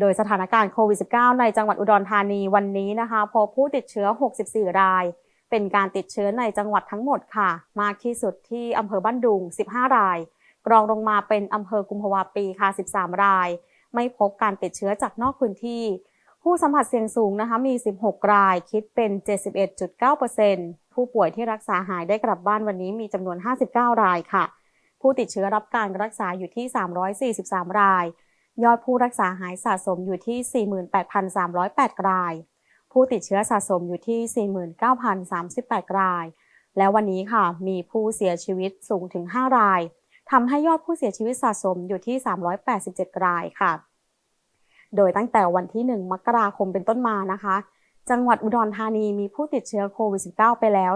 โดยสถานการณ์โควิด -19 ในจังหวัดอุดรธานีวันนี้นะคะ พบผู้ติดเชื้อ 64 ราย เป็นการติดเชื้อในจังหวัดทั้งหมดค่ะ มากที่สุดที่อำเภอบ้านดุง 15 ราย รองลงมาเป็นอำเภอกุมภาวะปีค่ะ 13 ราย ไม่พบการติดเชื้อจากนอกพื้นที่ ผู้สัมผัสเสี่ยงสูงนะคะมี 16 ราย คิดเป็น 71.9%ผู้ป่วยที่รักษาหายได้กลับบ้านวันนี้มีจำนวน 59 รายค่ะ ผู้ติดเชื้อรับการรักษาอยู่ที่ 343 ราย ยอดผู้รักษาหายสะสมอยู่ที่ 48,308 ราย ผู้ติดเชื้อสะสมอยู่ที่ 49,038 ราย และวันนี้ค่ะ มีผู้เสียชีวิตสูงถึง 5 ราย ทำให้ยอดผู้เสียชีวิตสะสมอยู่ที่ 387 รายค่ะ โดยตั้งแต่วันที่ 1 มกราคมเป็นต้นมานะคะ จังหวัดอุดรธานีมีผู้ติดเชื้อโควิด -19 ไปแล้ว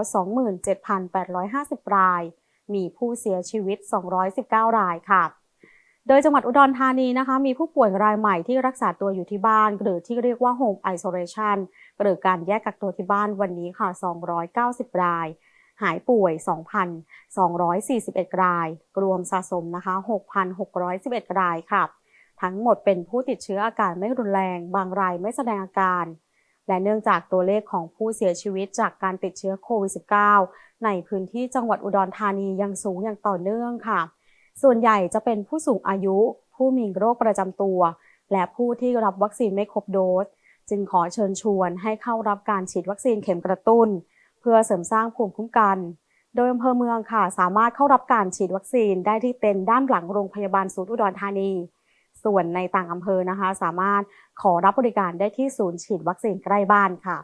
27,850 ราย มีผู้เสียชีวิต 219 รายค่ะ โดยจังหวัดอุดรธานีนะคะ มีผู้ป่วยรายใหม่ที่รักษาตัวอยู่ที่บ้าน หรือที่เรียกว่า Home Isolation หรือการแยกกักตัวที่บ้านวันนี้ค่ะ 290 ราย หายป่วย 2,241 ราย รวมสะสมนะคะ 6,611 รายค่ะ ทั้งหมดเป็นผู้ติดเชื้ออาการไม่รุนแรง บางรายไม่แสดงอาการ และเนื่องจากตัวเลขของผู้เสียชีวิตจากการติดเชื้อโควิด -19 ในพื้นที่จังหวัดอุดรธานียังสูงอย่างต่อเนื่องค่ะ ส่วนใหญ่จะเป็นผู้สูงอายุ ผู้มีโรคประจำตัว และผู้ที่รับวัคซีนไม่ครบโดส จึงขอเชิญชวนให้เข้ารับการฉีดวัคซีนเข็มกระตุ้น เพื่อเสริมสร้างภูมิคุ้มกัน โดยอำเภอเมืองค่ะสามารถเข้ารับการฉีดวัคซีนได้ที่เต็นท์ด้านหลังโรงพยาบาลศูนย์อุดรธานี ส่วนในต่างอำเภอนะคะ สามารถขอรับบริการได้ที่ศูนย์ฉีดวัคซีนใกล้บ้านค่ะ